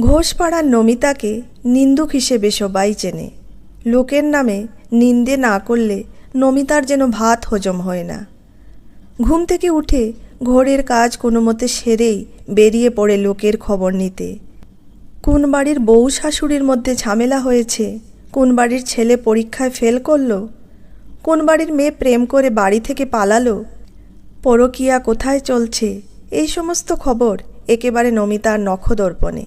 ঘোষপাড়ার নমিতাকে নিন্দুক হিসেবে সবাই চেনে। লোকের নামে নিন্দে না করলে নমিতার যেন ভাত হজম হয় না। ঘুম থেকে উঠে ঘোরের কাজ কোনো মতে সেরেই বেরিয়ে পড়ে লোকের খবর নিতে। কোন বাড়ির বউ শাশুড়ির মধ্যে ঝামেলা হয়েছে, কোন বাড়ির ছেলে পরীক্ষায় ফেল করল, কোন বাড়ির মেয়ে প্রেম করে বাড়ি থেকে পালালো, পরকিয়া কোথায় চলছে, এই সমস্ত খবর একেবারে নমিতার নখদর্পণে।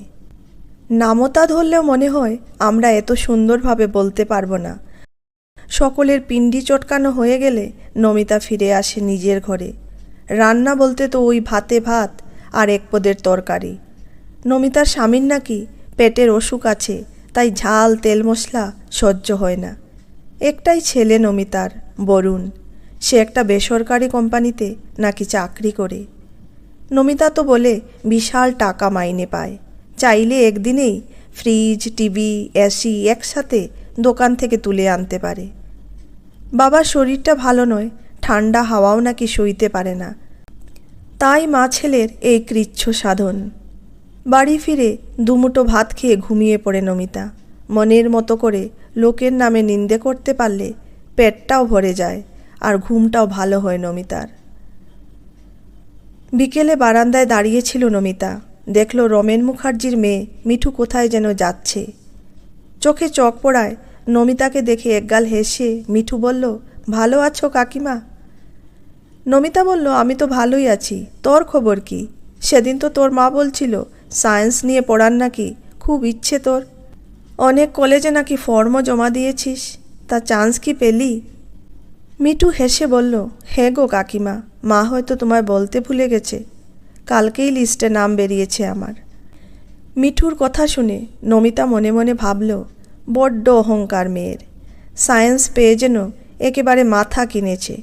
নামতা ধরলেও মনে হয় আমরা এত সুন্দরভাবে বলতে পারব না। সকলের পিণ্ডি চটকানো হয়ে গেলে নমিতা ফিরে আসে নিজের ঘরে। রান্না বলতে তো ওই ভাতে ভাত আর এক পদের তরকারি। নমিতার স্বামীর নাকি পেটের অসুখ আছে, তাই ঝাল, তেল মশলা সহ্য হয় না। একটাই ছেলে নমিতার, বরুণ। সে একটা বেসরকারি কোম্পানিতে নাকি চাকরি করে। নমিতা তো বলে বিশাল টাকা মাইনে পায়। চাইলে একদিনেই ফ্রিজ, টিভি, এসি একসাথে দোকান থেকে তুলে আনতে পারে। বাবার শরীরটা ভালো নয়, ঠান্ডা হাওয়াও নাকি সইতে পারে না। তাই মা ছেলের এই কৃচ্ছ সাধন। বাড়ি ফিরে দুমুটো ভাত খেয়ে ঘুমিয়ে পড়ে নমিতা। মনের মতো করে লোকের নামে নিন্দে করতে পারলে পেটটাও ভরে যায় আর ঘুমটাও ভালো হয় নমিতার। বিকেলে বারান্দায় দাঁড়িয়েছিল নমিতা। দেখল রমেন মুখার্জির মেয়ে মিঠু কোথায় যেন যাচ্ছে। চোখে চক পড়ায় নমিতাকে দেখে একগাল হেসে মিঠু বলল, ভালো আছো কাকিমা? নমিতা বলল, আমি তো ভালোই আছি, তোর খবর কি? সেদিন তো তোর মা বলছিল, সায়েন্স নিয়ে পড়ার নাকি, খুব ইচ্ছে তোর। অনেক কলেজে নাকি ফর্মও জমা দিয়েছিস, তা চান্স কি পেলি? মিঠু হেসে বলল হ্যাঁ গো কাকিমা, মা হয়তো তোমায় বলতে ভুলে গেছে কালকেই লিস্টে নাম বেরিয়েছে আমার। মিঠুর কথা শুনে নমিতা মনে মনে ভাবল, বড্ড অহংকার মেয়ের। সায়েন্স পেয়ে যেন একেবারে মাথা কিনেছে।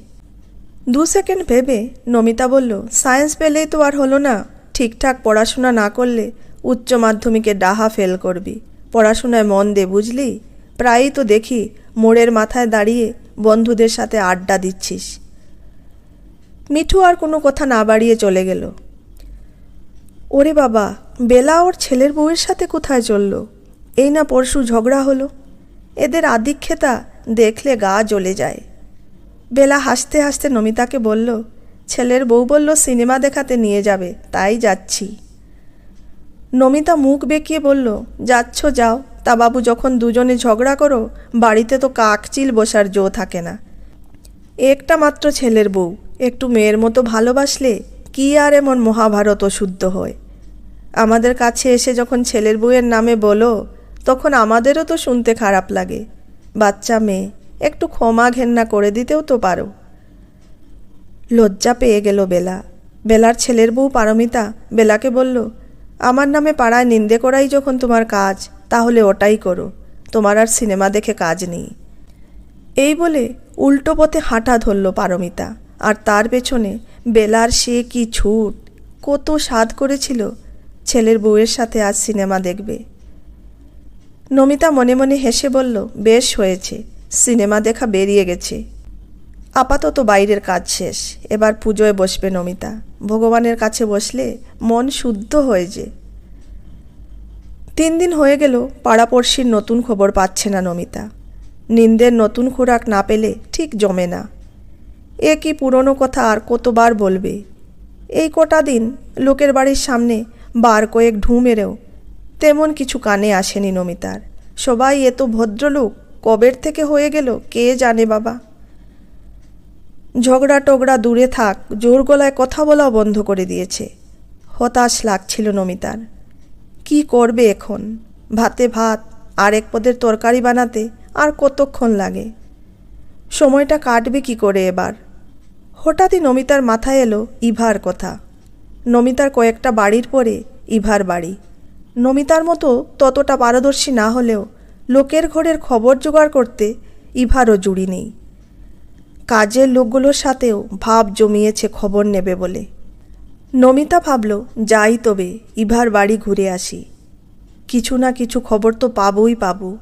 দু সেকেন্ড ভেবে নমিতা বলল, সায়েন্স পেলেই তো আর হলো না। ঠিকঠাক পড়াশোনা না করলে উচ্চ মাধ্যমিকে ডাহা ফেল করবি। পড়াশোনায় মন দে, বুঝলি? প্রায়ই তো দেখি মোড়ের মাথায় দাঁড়িয়ে বন্ধুদের সাথে আড্ডা দিচ্ছিস। মিঠু আর কোনো কথা না বাড়িয়ে চলে গেল। ওরে বাবা, বেলা ওর ছেলের বউয়ের সাথে কোথায় চলল? এই না পরশু ঝগড়া হলো। এদের আদিক্ষেতা দেখলে গা জ্বলে যায়। বেলা হাসতে হাসতে নমিতাকে বলল, ছেলের বউ বলল সিনেমা দেখাতে নিয়ে যাবে, তাই যাচ্ছি। নমিতা মুখ বেঁকিয়ে বলল, যাচ্ছ, যাও। তা বাবু, যখন দুজনে ঝগড়া করো, বাড়িতে তো কাকচিল বসার জো থাকে না। একটা মাত্র ছেলের বউ, একটু মেয়ের মতো ভালোবাসলে কি আর এমন মহাভারত শুদ্ধ হয়? আমাদের কাছে এসে যখন ছেলের বউয়ের নামে বলো, তখন আমাদেরও তো শুনতে খারাপ লাগে। বাচ্চা মেয়ে, একটু ক্ষমা ঘেন্না করে দিতেও তো পারো। লজ্জা পেয়ে গেল বেলা। বেলার ছেলের বউ পারমিতা বেলাকে বলল, আমার নামে পাড়ায় নিন্দে করাই যখন তোমার কাজ, তাহলে ওটাই করো। তোমার আর সিনেমা দেখে কাজ নেই। এই বলে উল্টো পথে হাঁটা ধরল পারমিতা। আর তার পেছনে বেলার সে কি ছুট, কত স্বাদ করেছিল। ছেলের বউয়ের সাথে আজ সিনেমা দেখবে। নমিতা মনে মনে হেসে বলল, বেশ হয়েছে, সিনেমা দেখা বেরিয়ে গেছে। আপাতত বাইরের কাজ শেষ, এবার পুজোয় বসবে নমিতা। ভগবানের কাছে বসলে মন শুদ্ধ হয়ে যে। তিন দিন হয়ে গেল, পাড়াপড়শির নতুন খবর পাচ্ছে না নমিতা। নিন্দের নতুন খোরাক না পেলে ঠিক জমে না। এ কি পুরনো কথা আর কতবার বলবে? এই কটা দিন লোকের বাড়ির সামনে বার কয়েক ঢু মেরেও। তেমন কিছু কানে আসেনি নমিতার। সবাই এত ভদ্রলোক, কবের থেকে হয়ে গেল কে জানে বাবা। ঝগড়া টগড়া দূরে থাক, জোর গলায় কথা বলাও বন্ধ করে দিয়েছে। হতাশ লাগছিল নমিতার। কি করবে এখন? ভাতে ভাত আর এক পদের তরকারি বানাতে আর কতক্ষণ লাগে? সময়টা কাটবে কি করে এবার? হঠাৎই নমিতার মাথায় এলো ইভার কথা। নমিতার কয়েকটা বাড়ির পরে ইভার বাড়ি। নমিতার মতো ততটা পারদর্শী না হলেও লোকের ঘরের খবর জোগাড় করতে ইভারও জুড়ি নেই। কাজের লোকগুলোর সাথেও ভাব জমিয়েছে খবর নেবে বলে। নমিতা ভাবল, যাই তবে, ইভার বাড়ি ঘুরে আসি। কিছু না কিছু খবর তো পাবই পাবো।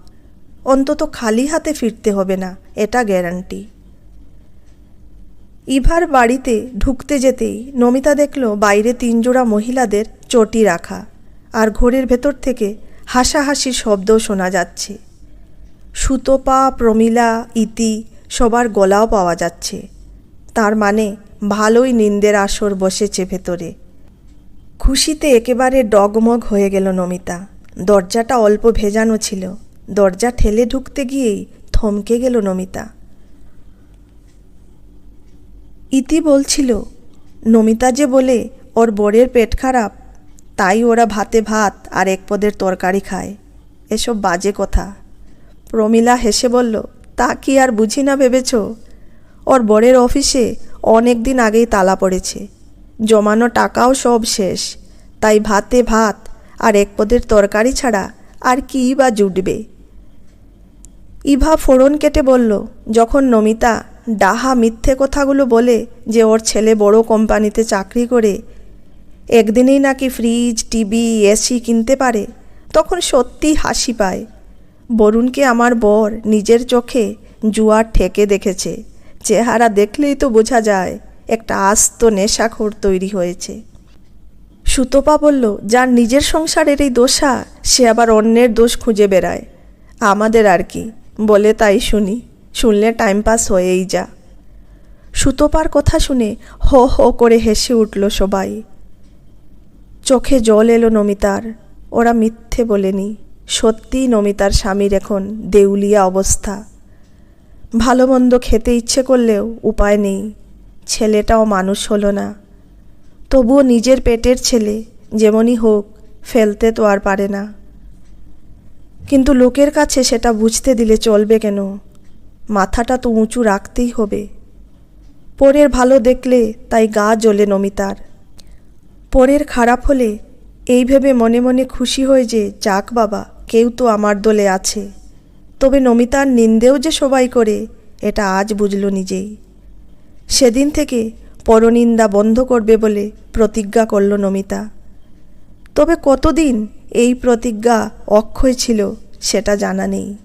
অন্তত খালি হাতে ফিরতে হবে না, এটা গ্যারান্টি। ইভার বাড়িতে ঢুকতে যেতেই নমিতা দেখল বাইরে তিনজোড়া মহিলাদের চটি রাখা, আর ঘোরের ভেতর থেকে হাসাহাসির শব্দও শোনা যাচ্ছে। সুতপা, প্রমিলা, ইতি সবার গলাও পাওয়া যাচ্ছে। তার মানে ভালোই নিন্দের আসর বসেছে ভেতরে। খুশিতে একেবারে ডগমগ হয়ে গেল নমিতা। দরজাটা অল্প ভেজানো ছিল। দরজা ঠেলে ঢুকতে গিয়েই থমকে গেল নমিতা। ইতি বলছিল, নমিতা যে বলে ওর বরের পেট খারাপ তাই ওরা ভাতে ভাত আর এক পদের তরকারি খায়। এসব বাজে কথা। প্রমিলা হেসে বলল, তা কি আর বুঝি না ভেবেছ? ওর বরের অফিসে অনেক দিন আগেই তালা পড়েছে। জমানো টাকাও সব শেষ। তাই ভাতে ভাত আর এক পদের তরকারি ছাড়া আর কী বা জুটবে? ইভা ফোড়ন কেটে বলল, যখন নমিতা ডাহা মিথ্যে কথাগুলো বলে যে ওর ছেলে বড় কোম্পানিতে চাকরি করে একদিনেই নাকি ফ্রিজ টিভি এসি কিনতে পারে? তখন সত্যি হাসি পায়। বরুণকে আমার বর নিজের চোখে জুয়ার ঠেকে দেখেছে। চেহারা দেখলেই তো বোঝা যায়, একটা আস্ত নেশাখোর তৈরি হয়েছে। সুতপা বলল, যার নিজের সংসারের এই দোষা, সে আবার অন্যের দোষ খুঁজে বেড়ায়। আমাদের আর কি, বলে তাই শুনি। শুনলে টাইম পাস হয়েই যা। সুতপার কথা শুনে হো হো করে হেসে উঠল সবাই। চোখে জল এলো নমিতার, ওরা মিথ্যে বলেনি। সত্যিই নমিতার স্বামীর এখন দেউলিয়া অবস্থা। ভালো মন্দ খেতে ইচ্ছে করলেও উপায় নেই, ছেলেটাও মানুষ হলো না। তবুও নিজের পেটের ছেলে, যেমনই হোক, ফেলতে তো আর পারে না। কিন্তু লোকের কাছে সেটা বুঝতে দিলে চলবে কেন? মাথাটা তো উঁচু রাখতেই হবে। পরের ভালো দেখলে তাই গা জ্বলে নমিতার। পরের খারাপ হলে এই ভেবে মনে মনে খুশি হয়ে যে, যাক বাবা, কেউ তো আমার দলে আছে। তবে নমিতার নিন্দেও যে সবাই করে, এটা আজ বুঝল নিজেই। সেদিন থেকে পরনিন্দা বন্ধ করবে বলে প্রতিজ্ঞা করল নমিতা। তবে কতদিন এই প্রতিজ্ঞা অক্ষয় ছিল, সেটা জানা নেই।